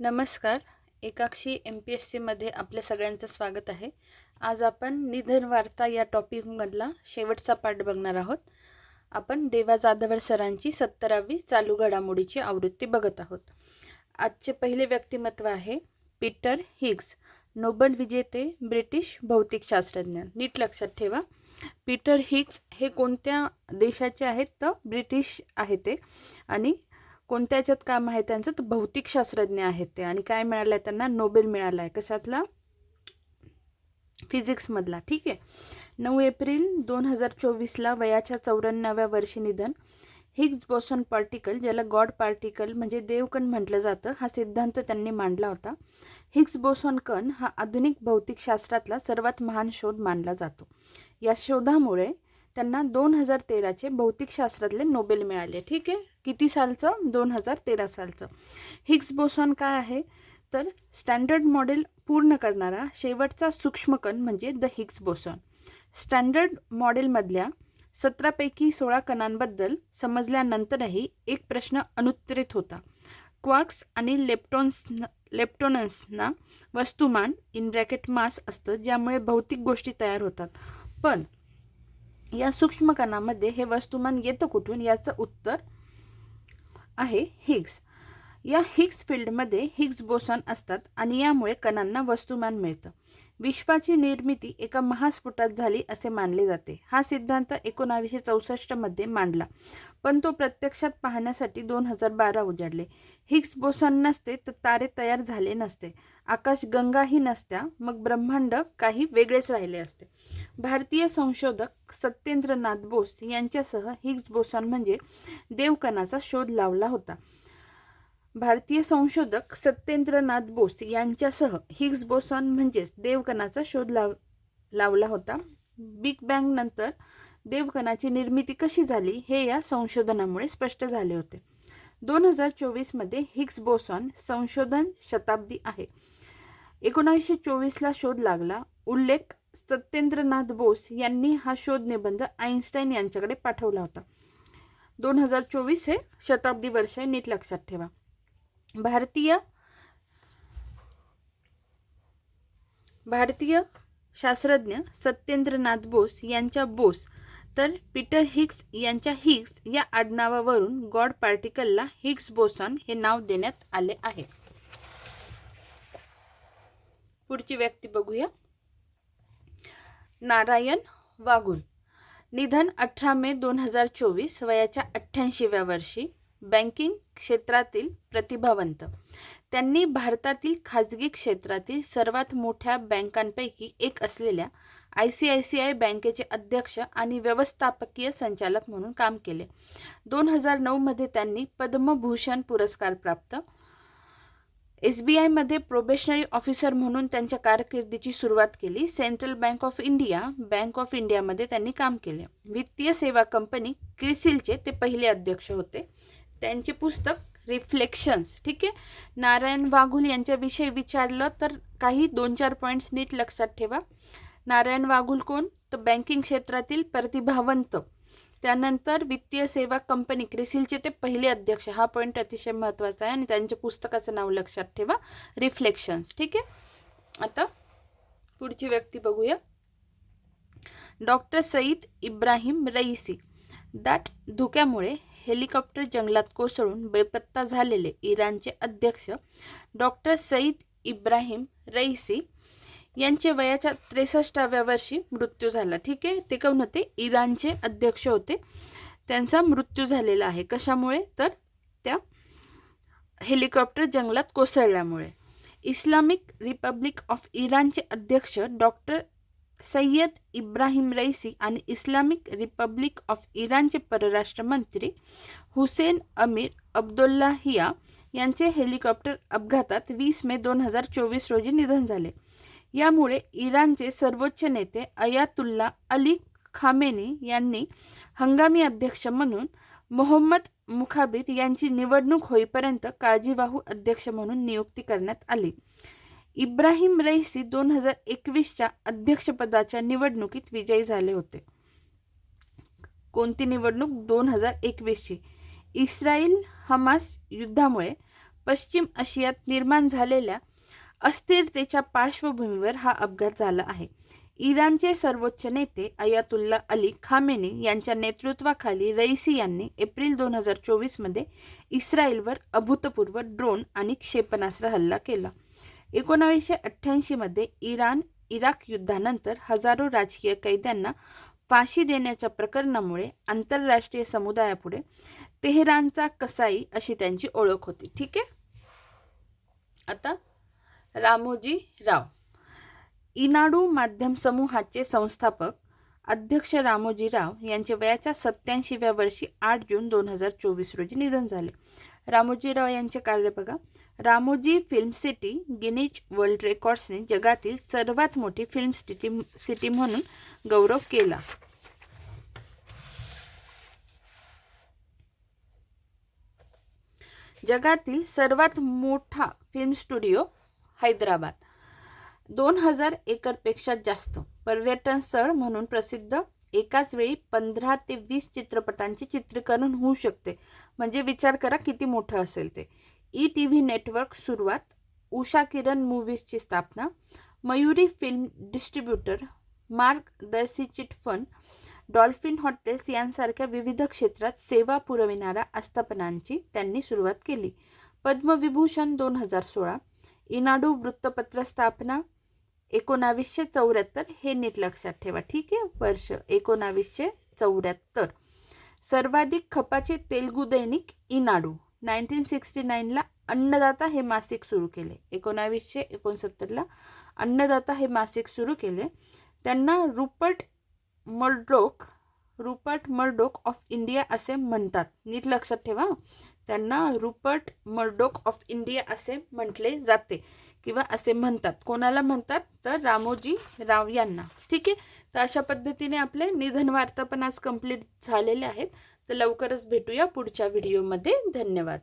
नमस्कार. एकाक्षी M P S सीमध्ये आपल्या सगळ्यांचं स्वागत आहे. आज आपण निधन वार्ता या टॉपिकमधला शेवटचा पाठ बघणार आहोत. आपण देवा जाधवर सरांची सत्तरावी चालू घडामोडीची आवृत्ती बघत आहोत. आजचे पहिले व्यक्तिमत्व आहे पीटर हिग्स नोबल विजेते ब्रिटिश भौतिकशास्त्रज्ञ नीट लक्षात ठेवा. पीटर हिग्स हे कोणत्या देशाचे आहेत? तर ब्रिटिश आहे ते. आणि कोणत्या याच्यात काम आहे? त्यांचं तर भौतिकशास्त्रज्ञ आहेत ते. आणि काय मिळालं आहे त्यांना? नोबेल मिळाला आहे कशातला? फिजिक्समधला. ठीक आहे. नऊ एप्रिल दोन हजार चोवीसला वयाच्या चौऱ्याण्णव्या वर्षी निधन. हिग्स बॉसन पार्टिकल ज्याला गॉड पार्टिकल म्हणजे देवकण म्हटलं जातं हा सिद्धांत त्यांनी मांडला होता. हिग्स बोसॉन कण हा आधुनिक भौतिकशास्त्रातला सर्वात महान शोध मानला जातो. या शोधामुळे त्यांना दोन हजार तेराचे भौतिकशास्त्रातले नोबेल मिळाले. ठीक आहे? किती सालचं? दोन हजार तेरा सालचं. हिग्स बोसॉन काय आहे? तर स्टँडर्ड मॉडेल पूर्ण करणारा शेवटचा सूक्ष्मकण म्हणजे द हिग्स बोसॉन. स्टँडर्ड मॉडेलमधल्या सतरापैकी सोळा कणांबद्दल समजल्यानंतरही एक प्रश्न अनुत्तरित होता. क्वार्क्स आणि लेप्टॉन्स लेप्टॉनन्सना वस्तुमान इन ब्रॅकेट मास असतं ज्यामुळे भौतिक गोष्टी तयार होतात. पण या सूक्ष्म कणामध्ये हे वस्तुमान येतं कुठून? याचं उत्तर आहे हिग्स. या हिग्स फील्डमध्ये हिग्स बोसॉन असतात आणि यामुळे कणांना वस्तुमान मिळतं. विश्वाची निर्मिती एका महास्फोटात झाली असे मानले जाते. हा सिद्धांत एकोणावीसशे चौसष्टमध्ये मांडला पण तो प्रत्यक्षात पाहण्यासाठी दोन हजार बारा उजाडले. हिग्स बोसॉन नसते तर तारे तयार झाले नसते. आकाश गंगाही नसत्या मग ब्रह्मांड काही वेगळेच राहिले असते. भारतीय संशोधक सत्येंद्रनाथ बोस यांच्यासह हिग्स बोसॉन म्हणजे देवकणाचा शोध लावला होता. भारतीय संशोधक सत्येंद्रनाथ बोस यांच्यासह हिग्स बोसॉन म्हणजेच देवकणाचा शोध लाव लावला होता. बिग बँग नंतर देवकणाची निर्मिती कशी झाली हे या संशोधनामुळे स्पष्ट झाले होते. दोन हजार चोवीसमध्ये हिग्स बोसॉन संशोधन शताब्दी आहे. एकोणावीसशे चोवीसला शोध लागला. उल्लेख सत्येंद्रनाथ बोस यांनी हा शोध निबंध आईन्स्टाईन यांच्याकडे पाठवला होता. दोन हजार चोवीस हे शताब्दी वर्ष आहे नीट लक्षात ठेवा. भारतीय भारतीय शास्त्रज्ञ सत्येंद्रनाथ बोस यांच्या बोस तर पीटर हिक्स यांच्या हिक्स या आडनावावरून गॉड पार्टिकलला हिक्स बोसॉन हे नाव देण्यात आले आहे. पुढची व्यक्ती बघूया. नारायण वाघुल निधन अठरा मे दोन हजार चोवीस वयाच्या अठ्ठ्याऐंशीव्या वर्षी बँकिंग क्षेत्रातील प्रतिभावंत. त्यांनी भारतातील खाजगी क्षेत्रातील सर्वात मोठ्या बँकांपैकी एक असलेल्या I C I C I बँकेचे अध्यक्ष आणि व्यवस्थापकीय संचालक म्हणून काम केले. दोन हजार नऊमध्ये त्यांनी पद्मभूषण पुरस्कार प्राप्त एस बी आयमध्ये प्रोबेशनरी ऑफिसर म्हणून त्यांच्या कारकिर्दीची सुरुवात केली. Central Bank of India bank of इंडियामध्ये त्यांनी काम केले. वित्तीय सेवा कंपनी क्रिसिलचे ते पहिले अध्यक्ष होते. त्यांचे पुस्तक रिफ्लेक्शन्स ठीक आहे? नारायण वाघुल यांच्याविषयी विचारलं तर काही दोन चार पॉईंट्स नीट लक्षात ठेवा. नारायण वाघुल कोण? तर बँकिंग क्षेत्रातील प्रतिभावंत. त्यानंतर वित्तीय सेवा कंपनी क्रिसिलचे ते पहिले अध्यक्ष हा पॉईंट अतिशय महत्त्वाचा आहे आणि त्यांच्या पुस्तकाचं नाव लक्षात ठेवा. रिफ्लेक्शन्स ठीक आहे? आता पुढची व्यक्ती बघूया. Doctor Saeed Ebrahim Raisi. दाट धुक्यामुळे हेलिकॉप्टर जंगलात कोसळून बेपत्ता झालेले इराणचे अध्यक्ष डॉक्टर सईद इब्राहिम रईसी यांचे वयाच्या त्रेसष्टाव्या वर्षी मृत्यू झाला. ठीक आहे? ते कोण होते? इराणचे अध्यक्ष होते. त्यांचा मृत्यू झालेला आहे. कशामुळे? तर त्या हेलिकॉप्टर जंगलात कोसळल्यामुळे. इस्लामिक रिपब्लिक ऑफ इराणचे अध्यक्ष डॉक्टर सय्यद इब्राहिम रईसी आणि इस्लामिक रिपब्लिक ऑफ इराणचे परराष्ट्र मंत्री हुसेन अमीर अब्दुल्लाहिया यांचे हेलिकॉप्टर अपघातात वीस मे दोन हजार चोवीस रोजी निधन झाले. यामुळे इराणचे सर्वोच्च नेते अयातुल्ला अली खामेनी यांनी हंगामी अध्यक्ष म्हणून मोहम्मद मुखाबीर यांची निवडणूक होईपर्यंत काळजीवाहू अध्यक्ष म्हणून नियुक्ती करण्यात आली. इब्राहिम रईसी दोन हजार एकवीसच्या अध्यक्षपदाच्या निवडणुकीत विजयी झाले होते. कोणती निवडणूक? दोन हजार एकवीसची. इस्रायल हमास युद्धामुळे पश्चिम आशियात निर्माण झालेल्या अस्थिरतेच्या पार्श्वभूमीवर हा अपघात झाला आहे. इराणचे सर्वोच्च नेते अयातुल्ला अली खामेनी यांच्या नेतृत्वाखाली रईसी यांनी एप्रिल दोन हजार चोवीसमध्ये इस्रायलवर अभूतपूर्व ड्रोन आणि क्षेपणास्त्र हल्ला केला. एकोणावीसशे अठ्ठ्याऐंशीमध्ये इराण इराक युद्धानंतर हजारो राजकीय कैद्यांना फाशी देण्याच्या प्रकरणामुळे आंतरराष्ट्रीय समुदायापुढे तेहरानचा कसाई अशी त्यांची ओळख होती. ठीक आहे? आता रामोजी राव. इनाडू माध्यम समूहाचे संस्थापक अध्यक्ष रामोजी राव यांचे वयाच्या सत्याऐंशीव्या वर्षी आठ जून दोन हजार चोवीस रोजी निधन झाले. रामोजीराव यांचे कार्य बघा. Ramoji film city Guinness world रेकॉर्ड्सने जगातील सर्वात मोठी फिल्म सिटी सिटी म्हणून गौरव केला. जगातील सर्वात मोठा फिल्म स्टुडिओ हैदराबाद. दोन हजार एकरपेक्षा जास्त. पर्यटन स्थळ म्हणून प्रसिद्ध. एकाच वेळी पंधरा ते वीस चित्रपटांचे चित्रीकरण होऊ शकते. म्हणजे विचार करा किती मोठं असेल ते. ई टी व्ही नेटवर्क सुरुवात. उषा किरण मूव्हीजची स्थापना. Mayuri film distributor Margadarsi chit fund Dolphin hotels यांसारख्या विविध क्षेत्रात सेवा पुरविणाऱ्या आस्थापनांची त्यांनी सुरुवात केली. पद्मविभूषण दोन हजार सोळा. इनाडू वृत्तपत्र स्थापना एकोणावीसशे चौऱ्याहत्तर हे नीट लक्षात ठेवा ठीक आहे? वर्ष एकोणावीसशे चौऱ्याहत्तर. सर्वाधिक खपाचे तेलगू दैनिक इनाडू. नाईन्टीन सिक्स्टी नाईनला अन्नदाता हे मासिक सुरू केले. एकोणावीसशे एकोणसत्तरला अन्नदाता हे मासिक सुरू केले. त्यांना Rupert Murdoch Rupert Murdoch of India असे म्हणतात. नीट लक्षात ठेवा त्यांना रुपर्ट मर्डोक ऑफ इंडिया असे म्हटले जाते किंवा असे म्हणतात. कोणाला म्हणतात? तर रामोजी राव यांना. ठीक आहे? तर अशा पद्धतीने आपले निधन वार्ता पण आज कंप्लीट झालेले आहेत. तर लवकरच भेटूया पुढच्या व्हिडिओमध्ये धन्यवाद.